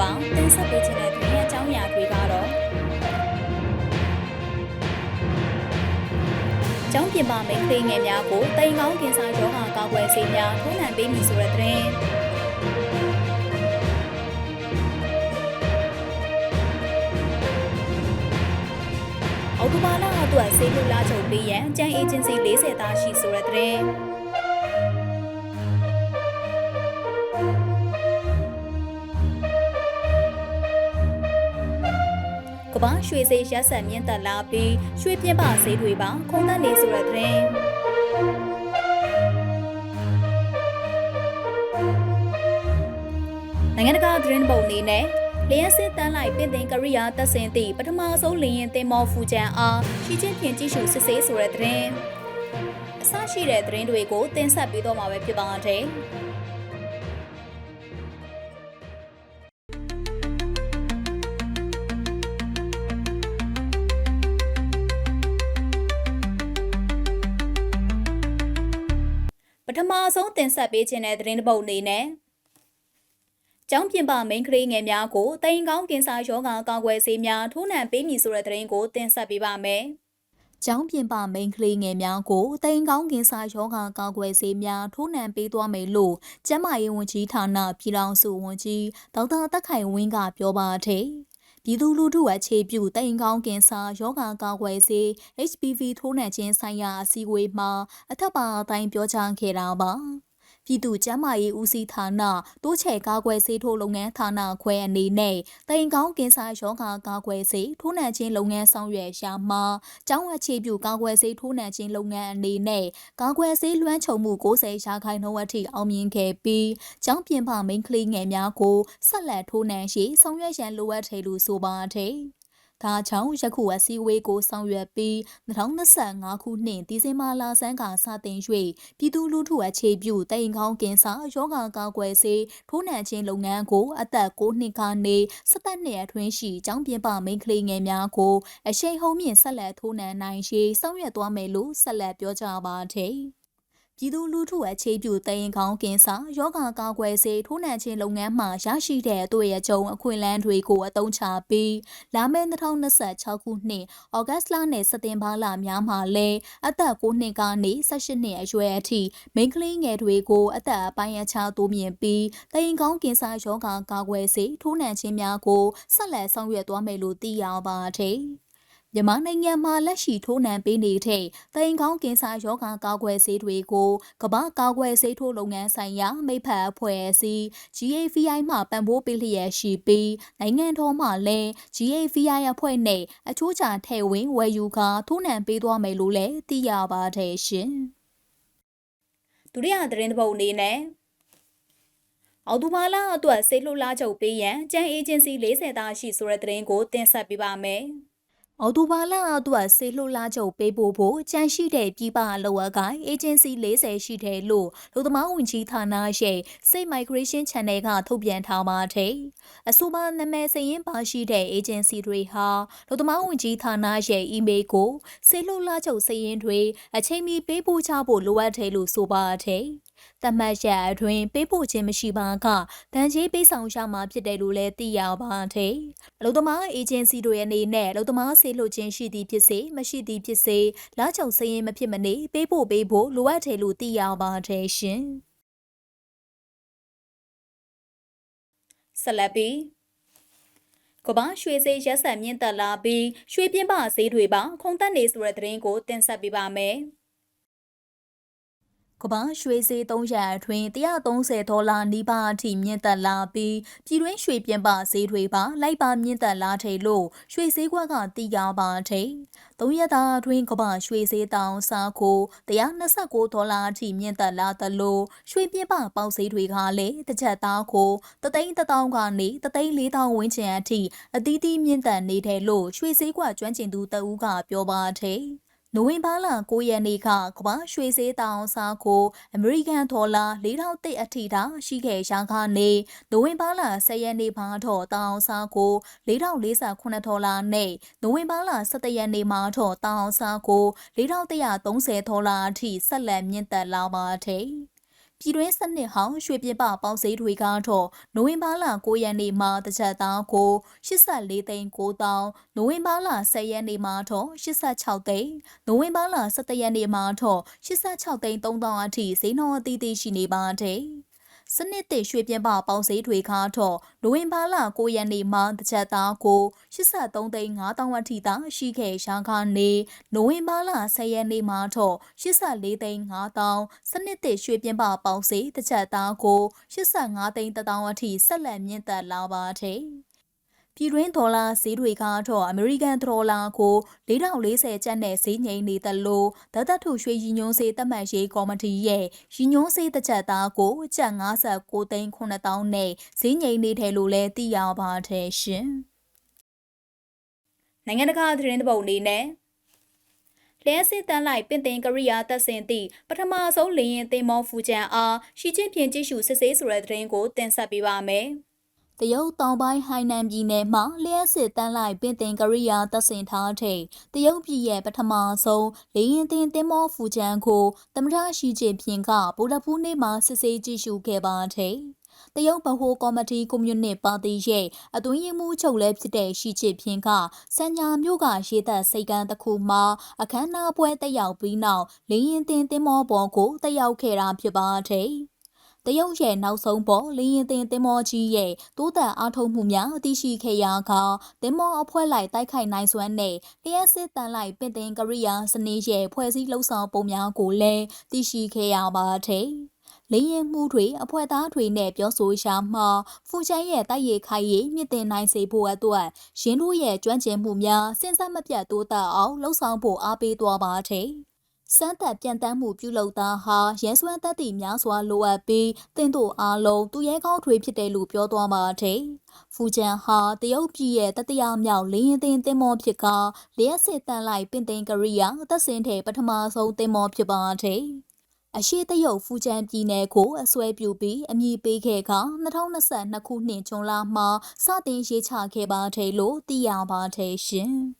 ပါတင်ဆက်ပေးခြင်းတဲ့တွင်အကြောင်းအရာတွေကတော့ကျောင်းပြင်ပမိန်းကလေးငယ်များကိုတိမ်ကောင်းကင်ဆာရောဂါကာကွယ်ဆေးများထိုးနှံပေးမည်ဆိုတဲ့တွင်အော်တိုဘာလအတွက်ဆေးလူလာချုပ်ပေးရန်ကျန်းအေဂျင်စီ40သားရှိဆိုတဲ့တွင် ဘာရွှေစေးရက်ဆက်မြင့်တက်လာပြီးရွှေပြင်းပဆေးတွေပါခုံးသက်နေဆိုတဲ့တွင်နိုင်ငံတကာသတင်းပုံအနေနဲ့လျှက်စစ်တန်းလိုက်ပင်သင်ကရိယာတက်ဆင်သည့်ပထမဆုံးလင်းရင်တင်မော်ဖူချန်အားရှိချင်းဖြင့်ကြည့်ရှုစစ်ဆေးဆိုတဲ့သတင်းအစရှိတဲ့သတင်းတွေကိုတင်ဆက်ပေးတော့မှာပဲဖြစ်ပါတယ်။ ပထမဆုံးတင်ဆက်ပေးခြင်းတဲ့သတင်းတစ်ပုဒ်အနေနဲ့ကျောင်းပြင်ပမိန်းကလေးငယ်များကိုတိမ်ကောင်းကင်ဆာရောဂါကာကွယ်ဆေးများထိုးနှံပေးမည်ဆိုတဲ့သတင်းကိုတင်ဆက်ပေးပါမယ်။ကျောင်းပြင်ပမိန်းကလေးငယ်များကိုတိမ်ကောင်းကင်ဆာရောဂါကာကွယ်ဆေးများထိုးနှံပေးသွားမယ်လို့ကျန်းမာရေးဝန်ကြီးဌာနပြည်ထောင်စုဝန်ကြီးဒေါက်တာတက်ခိုင်ဝင်းကပြောပါတဲ့။ ပြည်သူလူထုအခြေပြုတိမ်ကောင်းကင်ဆာယောဂါကာကွယ်ဆေး HPV ထိုးနှံခြင်းဆိုင်ရာအစည်းအဝေးမှာအထက်ပါအတိုင်းပြောကြားခဲ့တာပါ။ ပြည်သူ့ကျန်းမာရေးဦးစီးဌာနတိုးချဲကာကွယ်ဆေးထိုးလုပ်ငန်းဌာနခွဲအနေနဲ့တိမ်ကောင်းကင်ဆာရောဂါကာကွယ်ဆေးထိုးနှံခြင်းလုပ်ငန်းဆောင်ရွက်ရာမှာကျောင်းအခြေပြုကာကွယ်ဆေးထိုးနှံခြင်းလုပ်ငန်းအနေနဲ့ကာကွယ်ဆေးလွှမ်းခြုံမှု90ရာခိုင်နှုန်းအထိအောင်မြင်ခဲ့ပြီးကျောင်းပြင်ပမိန်းကလေးငယ်များကိုဆက်လက်ထိုးနှံရှိဆောင်ရွက်ရန်လိုအပ်တယ်လို့ဆိုပါတယ်။ ဒါကြောင့်ယခုအစည်းအဝေးကိုဆောင်ရွက်ပြီး2025ခုနှစ်ဒီဇင်ဘာလဆန်းကစတင်၍ပြည်သူလူထုအခြေပြုတိမ်ခေါင်းကင်ဆာရောဂါကာကွယ်ဆေးထိုးနှံခြင်းလုပ်ငန်းကိုအသက်9နှစ်ကနေ17နှစ်အတွင်းရှိကျောင်းပြင်ပမိန်းကလေးငယ်များကိုအရှိန်ဟုန်မြင့်ဆက်လက်ထိုးနှံနိုင်ရှိဆောင်ရွက်သွားမယ်လို့ဆက်လက်ပြောကြားပါသည်။ ပြည်သူလူထုအခြေပြုတရင်ကောင်းကင်ဆာယောဂါကာကွယ်ဆေးထိုးနှံခြင်းလုပ်ငန်းမှရရှိတဲ့အတွေ့အကြုံအခွင့်အလမ်းတွေကိုအသုံးချပြီးလာမယ့်2026ခုနှစ်ဩဂတ်လနဲ့စက်တင်ဘာလများမှာလဲအသက်9နှစ်ကနေ18နှစ်အရွယ်အထိမိန်းကလေးငယ်တွေကိုအသက်အပိုင်းအခြားတိုးမြင့်ပြီးတရင်ကောင်းကင်ဆာယောဂါကာကွယ်ဆေးထိုးနှံခြင်းများကိုဆက်လက်ဆောင်ရွက်သွားမယ်လို့သိရပါတယ်။ မြန်မာနိုင်ငံမှာလက်ရှိထိုးနှံပေးနေတဲ့တိမ်ကောင်းကင်ဆာရောဂါကာကွယ်ဆေးတွေကိုကမ္ဘာကာကွယ်ဆေးထိုးလုပ်ငန်းဆိုင်ရာမိဖက်အဖွဲ့အစည်း GAVI မှပံ့ပိုးပေးလျက်ရှိပြီးနိုင်ငံတော်မှလည်း GAVI အဖွဲ့နဲ့အချိုးချထည့်ဝင်ဝယ်ယူကာထိုးနှံပေးသွားမယ်လို့လည်းသိရပါတယ်ရှင်။ဒုတိယသတင်းတစ်ပုဒ်အနေနဲ့အော်တိုဘာလအတွက်ဆေးလှုပ်လာချုပ်ပေးရန်ကျန်းအေဂျင်စီ40တာရှိဆိုတဲ့သတင်းကိုတင်ဆက်ပေးပါမယ်။ အော်တိုဘာလအတွက်ဆေးလှုပ်လာချုပ်ပေးဖို့ဖို့ကြန့်ရှိတဲ့ပြည်ပအလောက်ကအေဂျင်စီ40ရှိတယ်လို့လူသမားဝန်ကြီးဌာနရဲ့စိတ် migration channel ကထုတ်ပြန်ထားပါတယ်။အဆိုပါနာမည်စရင်ပါရှိတဲ့အေဂျင်စီတွေဟာလူသမားဝန်ကြီးဌာနရဲ့ email ကိုဆေးလှုပ်လာချုပ်စရင်တွေအချိန်မီပေးပို့ချဖို့လိုအပ်တယ်လို့ဆိုပါတယ်။ သတ်မှတ်ရက်အတွင်းပေးပို့ခြင်းမရှိပါကတန်ကြီးပေးဆောင်ရမှာဖြစ်တယ်လို့လည်းသိရပါတယ်။အလုပ်သမားအေဂျင်စီတွေအနေနဲ့အလုပ်သမားဆေးလွှတ်ခြင်းရှိသည်ဖြစ်စေမရှိသည်ဖြစ်စေလာချုပ်စရင်မဖြစ်မနေပေးပို့ပေးဖို့လိုအပ်တယ်လို့သိရပါတယ်ရှင်။ဆက်လက်ပြီးကဘာရွှေစေးရက်ဆက်မြင့်တက်လာပြီးရွှေပြင်းပဈေးတွေပါခုံတက်နေဆိုတဲ့သတင်းကိုတင်ဆက်ပေးပါမယ်။ ကမ္ဘာရွှေဈေး300အတွင်း130ဒေါ်လာနီးပါးအထိမြင့်တက်လာပြီးပြည်တွင်းရွှေပြင်ပဈေးတွေပါလိုက်ပါမြင့်တက်လာတယ်လို့ရွှေဈေးကွက်ကသိရပါတယ်။3ရက်သားအတွင်းကမ္ဘာရွှေဈေးတောင်စားကို129ဒေါ်လာအထိမြင့်တက်လာသလိုရွှေပြင်ပပေါက်ဈေးတွေကလည်းတစ်ချက်သားကို3သိန်း1000ကနေ3သိန်း4000ဝန်းကျင်အထိအသီးသီးမြင့်တက်နေတယ်လို့ရွှေဈေးကွက်ကျွမ်းကျင်သူတဦးကပြောပါတယ်။ နိုဝင်ဘာလ9ရက်နေ့ကကမ္ဘာရွှေဈေးတောင်စားကိုအမေရိကန်ဒေါ်လာ4000တိတ်အထိတာရှိခဲ့ရာကနေနိုဝင်ဘာလ10ရက်နေ့မှာတော့တောင်စားကို4048ဒေါ်လာနဲ့နိုဝင်ဘာလ17ရက်နေ့မှာတော့တောင်စားကို4130ဒေါ်လာအထိဆက်လက်မြင့်တက်လာပါတယ်။ ပြည်တွင်းစနစ်ဟောင်းရွှေပြပပေါင်းစည်းတွေကတော့နိုဝင်ဘာလ9ရက်နေ့မှာတစ်ချက်သားကို84သိန်း9000နိုဝင်ဘာလ10ရက်နေ့မှာတော့86သိန်းနိုဝင်ဘာလ17ရက်နေ့မှာတော့86သိန်း3000အထိဈေးနှုန်းအသီးသီးရှိနေပါတယ်။ စနစ်တစ်ရွှေပြင်းပပေါင်းစည်းတွေကတော့နိုဝင်ဘာလ9ရက်နေ့မှာတစ်ချက်သားကို83သိန်း5000အထိသာရှိခဲ့ရာကနေနိုဝင်ဘာလ10ရက်နေ့မှာတော့84သိန်း5000စနစ်တစ်ရွှေပြင်းပပေါင်းစည်းတစ်ချက်သားကို85သိန်း1000အထိဆက်လက်မြင့်တက်လာပါတယ်။ ပြည်တွင်းဒေါ်လာဈေးတွေကတော့အမေရိကန်ဒေါ်လာကို4040ကျပ်နဲ့ဈေးငိမ်နေသလိုဒသထုရွှေရည်ညွှန်းဈေးတတ်မှတ်ရေးကော်မတီရဲ့ရည်ညွှန်းဈေးတစ်ချက်သားကိုကျပ်59သိန်း9000နဲ့ဈေးငိမ်နေတယ်လို့လည်းသိရပါတယ်ရှင်။နိုင်ငံတကာသတင်းတပုတ်အနေနဲ့လဲစစ်တန်းလိုက်ပင်တင်ကရိယာတက်ဆင်သည့်ပထမဆုံးလေရင်သင်္ဘောဖူချန်အားရှီချင်းဖြင့်ကြည့်ရှုစစ်ဆေးဆိုတဲ့သတင်းကိုတင်ဆက်ပေးပါမယ်။ တရုတ်တောင်ပိုင်းဟိုင်နန်ပြည်နယ်မှာလျှက်စစ်တန်းလိုက်ပင်တင်ကရိယာတပ်ဆင်ထားတဲ့တရုတ်ပြည်ရဲ့ပထမဆုံးလေရင်တင်သင်္ဘောဖူချန်ကိုသမထရှိကျင်ဖြင်ကဗုဒ္ဓဖူးနေ့မှာစစ်ဆေးကြည့်ရှုခဲ့ပါတယ်။တရုတ်ဗဟိုကော်မတီကွန်မြူနစ်ပါတီရဲ့အတွင်းရေးမှူးချုပ်လည်းဖြစ်တဲ့ရှီချစ်ဖြင်းကစံညာမြို့ကရေသက်စိတ်ကန်းတစ်ခုမှာအခမ်းအနားပွဲတက်ရောက်ပြီးနောက်လေရင်တင်သင်္ဘောပေါ်ကိုတက်ရောက်ခဲ့တာဖြစ်ပါတယ်။တ ရုတ်ရဲ့နောက်ဆုံးပေါ်လင်းရင်တင်တင်မောကြီးရဲ့တိုးတက်အားထုတ်မှုများအသိရှိခဲ့ရာကတင်မောအဖွဲလိုက်တိုက်ခိုက်နိုင်စွမ်းနဲ့လျှက်စစ်တန်လိုက်ပင်တင်ကရိယာစနစ်ရဲ့ဖွဲ့စည်းလှုပ်ဆောင်ပုံများကိုလည်းသိရှိခဲ့ရပါတယ်။လေရင်မှုတွေအဖွဲ့သားတွေနဲ့ပြောဆိုရှာမှဖူချန်ရဲ့တိုက်ရိုက်ခိုင်ရေးမြင့်တင်နိုင်စေဖို့အတွက်ရင်းတို့ရဲ့ကျွမ်းကျင်မှုများစဉ်ဆက်မပြတ်တိုးတက်အောင်လှုံ့ဆော်ဖို့အားပေးသွားပါတယ်။ စမ်းသပ်ပြန်တမ်းမှုပြုလုပ်တာဟာရဲစွမ်းသက်တည်များစွာလိုအပ်ပြီးတင်တို့အားလုံးသူရဲကောင်းတွေဖြစ်တယ်လို့ပြောသွားပါတယ်။ဖူဂျန်ဟာတရုတ်ပြည်ရဲ့တတိယမြောက်လင်းရင်တင်တင်မောဖြစ်ကလျက်စစ်တန်လိုက်ပင်တင်ကရိယာသက်စင်တဲ့ပထမဆုံးတင်မောဖြစ်ပါတယ်။အရှိတရုတ်ဖူဂျန်ပြည်နယ်ကိုအစွဲပြုပြီးအမည်ပေးခဲ့က2022ခုနှစ်ဇွန်လမှာစတင်ရေးချခဲ့ပါတယ်လို့သိရပါတယ်ရှင်။